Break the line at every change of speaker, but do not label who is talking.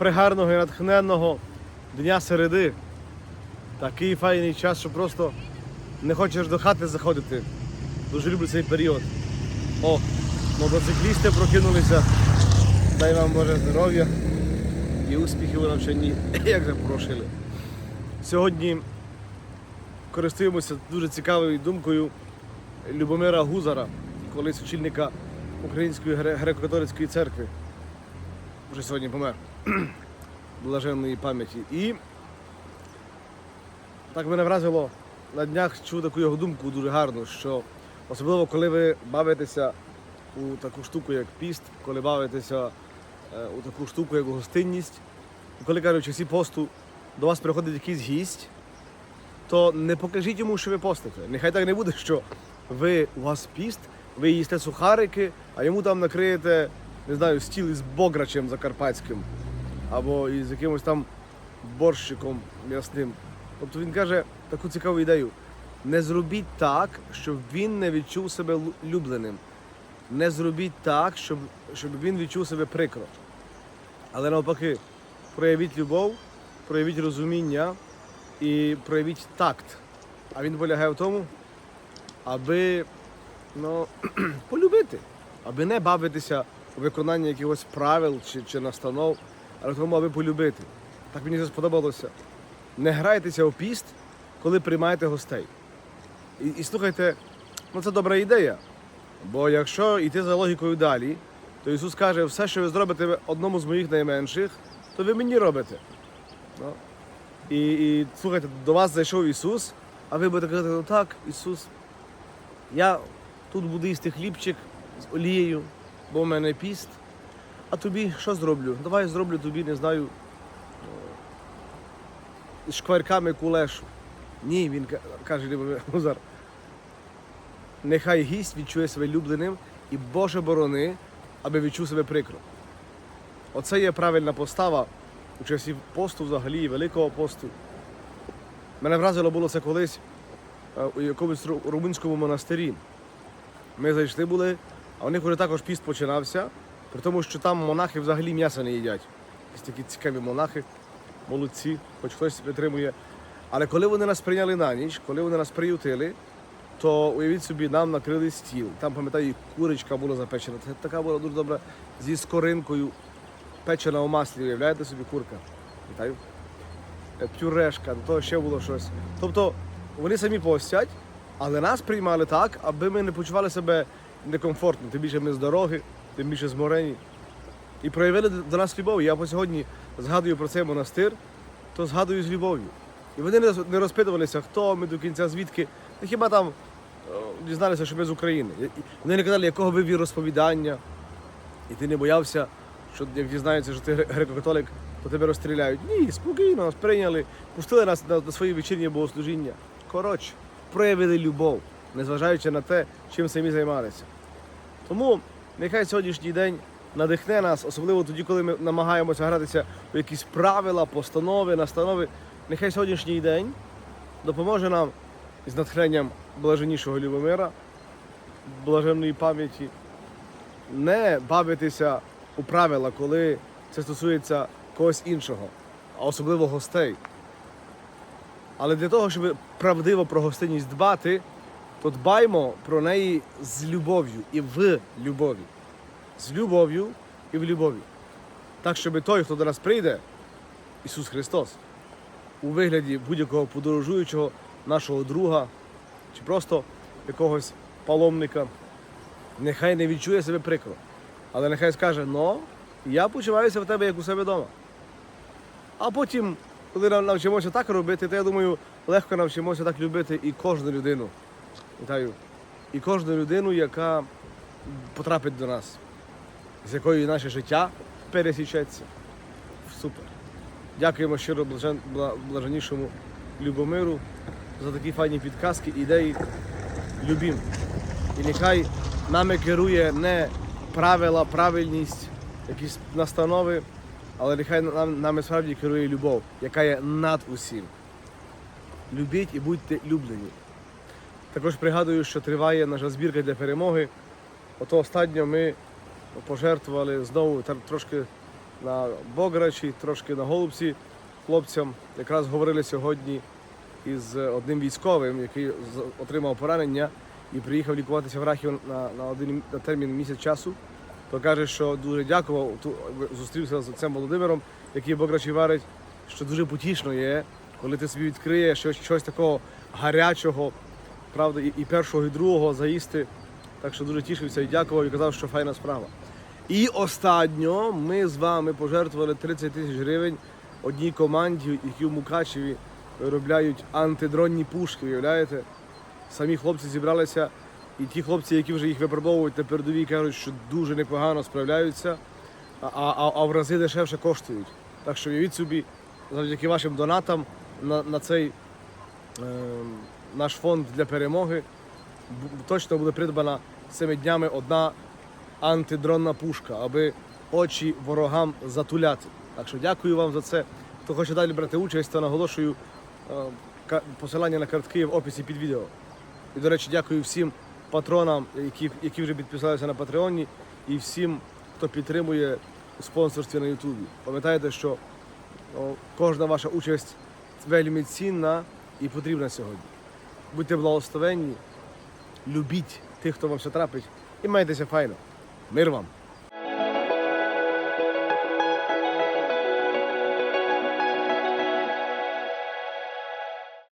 пригарного і натхненного дня середи. Такий файний час, що просто не хочеш до хати заходити. Дуже люблю цей період. О, мотоциклісти прокинулися. Дай вам Боже здоров'я і успіхів у навчанні, як же прошили. Сьогодні користуємося дуже цікавою думкою Любомира Гузара, колись очільника Української греко-католицької церкви. Вже сьогодні помер. Блаженної пам'яті. І так мене вразило на днях чув таку його думку дуже гарну, що особливо коли ви бавитеся у таку штуку, як піст, коли бавитеся е, у таку штуку, як гостинність, і коли кажуть, часі посту до вас приходить якийсь гість, то не покажіть йому, що ви постите. Нехай так не буде, що ви у вас піст, ви їсте сухарики, а йому там накриєте, не знаю, стіл із бограчем закарпатським або із якимось там борщиком м'ясним. Тобто він каже таку цікаву ідею: не зробіть так, щоб він не відчув себе лю- любленим. Не зробіть так, щоб, щоб він відчув себе прикро. Але навпаки, проявіть любов, проявіть розуміння і проявіть такт. А він полягає в тому, аби ну, полюбити, аби не бавитися у виконанні якихось правил чи, чи настанов, але тому, аби полюбити. Так мені це сподобалося. Не грайтеся у піст, коли приймаєте гостей. І, і слухайте, ну це добра ідея. Бо якщо йти за логікою далі, то Ісус каже, все, що ви зробите одному з моїх найменших, то ви мені робите. Ну. І, і слухайте, до вас зайшов Ісус, а ви будете казати, ну так, Ісус, я тут буду їсти хлібчик з олією, бо в мене піст. А тобі що зроблю? Давай зроблю тобі, не знаю, з шкварками кулешу. Ні, він каже Гузар. Нехай гість відчує себе любленим і Боже борони, аби відчув себе прикро. Оце є правильна постава у часі посту взагалі, Великого посту. Мене вразило було це колись е, у якомусь румунському монастирі. Ми зайшли були, а у них вже також піст починався, при тому, що там монахи взагалі м'яса не їдять. Якісь такі цікаві монахи, молодці, хоч хтось підтримує. Але коли вони нас прийняли на ніч, коли вони нас приютили, то уявіть собі, нам накрили стіл. Там, пам'ятаю, курочка була запечена. Це така була дуже добра зі скоринкою, печена у маслі. Уявляєте собі курка? Вітаю. Е, Пюрешка, того ще було щось. Тобто вони самі постять, але нас приймали так, аби ми не почували себе некомфортно. Тим більше ми з дороги, тим більше зморені. І проявили до нас любов. Я по сьогодні згадую про цей монастир, то згадую з любов'ю. І вони не розпитувалися, хто ми до кінця, звідки. Ну, хіба там е, дізналися, що ми з України. Вони не казали, якого ви віросповідання. І ти не боявся, що як дізнаються, що ти греко-католик, то тебе розстріляють. Ні, спокійно, нас прийняли, пустили нас на, на свої вечірні богослужіння. Коротше, проявили любов, незважаючи на те, чим самі займалися. Тому нехай сьогоднішній день надихне нас, особливо тоді, коли ми намагаємося гратися у якісь правила, постанови, настанови. Нехай сьогоднішній день допоможе нам з натхненням блаженнішого Любомира, блаженної пам'яті, не бавитися у правила, коли це стосується когось іншого, а особливо гостей. Але для того, щоб правдиво про гостинність дбати, то дбаймо про неї з любов'ю і в любові. З любов'ю і в любові. Так, щоб той, хто до нас прийде, Ісус Христос, у вигляді будь-якого подорожуючого нашого друга чи просто якогось паломника, нехай не відчує себе прикро, але нехай скаже, ну, я почуваюся в тебе як у себе вдома. А потім, коли навчимося так робити, то я думаю, легко навчимося так любити і кожну людину. Вітаю. І кожну людину, яка потрапить до нас, з якою наше життя пересічеться. Супер. Дякуємо щиро блажен, бла- блаженнішому Любомиру за такі файні підказки, ідеї. Любім. І нехай нами керує не правила, правильність, якісь настанови, але нехай нам, нами справді керує любов, яка є над усім. Любіть і будьте люблені. Також пригадую, що триває наша збірка для перемоги. Ото останньо ми пожертвували знову трошки на Бограчі, трошки на Голубці хлопцям. Якраз говорили сьогодні із одним військовим, який отримав поранення і приїхав лікуватися в Рахів на, на один на термін місяць часу. То каже, що дуже дякував. Зустрівся з отцем Володимиром, який Бограчі варить, що дуже потішно є, коли ти собі відкриєш щось, щось такого гарячого, правда, і, першого, і другого заїсти. Так що дуже тішився і дякував і казав, що файна справа. І останньо ми з вами пожертвували 30 тисяч гривень одній команді, які в Мукачеві виробляють антидронні пушки, уявляєте? Самі хлопці зібралися, і ті хлопці, які вже їх випробовують на передовій, кажуть, що дуже непогано справляються, а, а, а в рази дешевше коштують. Так що уявіть собі, завдяки вашим донатам на, на цей е, наш фонд для перемоги точно буде придбана цими днями одна антидронна пушка, аби очі ворогам затуляти. Так що дякую вам за це. Хто хоче далі брати участь, то наголошую е, посилання на картки в описі під відео. І, до речі, дякую всім патронам, які, які вже підписалися на Патреоні, і всім, хто підтримує у спонсорстві на Ютубі. Пам'ятайте, що о, кожна ваша участь вельми цінна і потрібна сьогодні. Будьте благословенні, любіть тих, хто вам все трапить, і майтеся файно. Мир вам!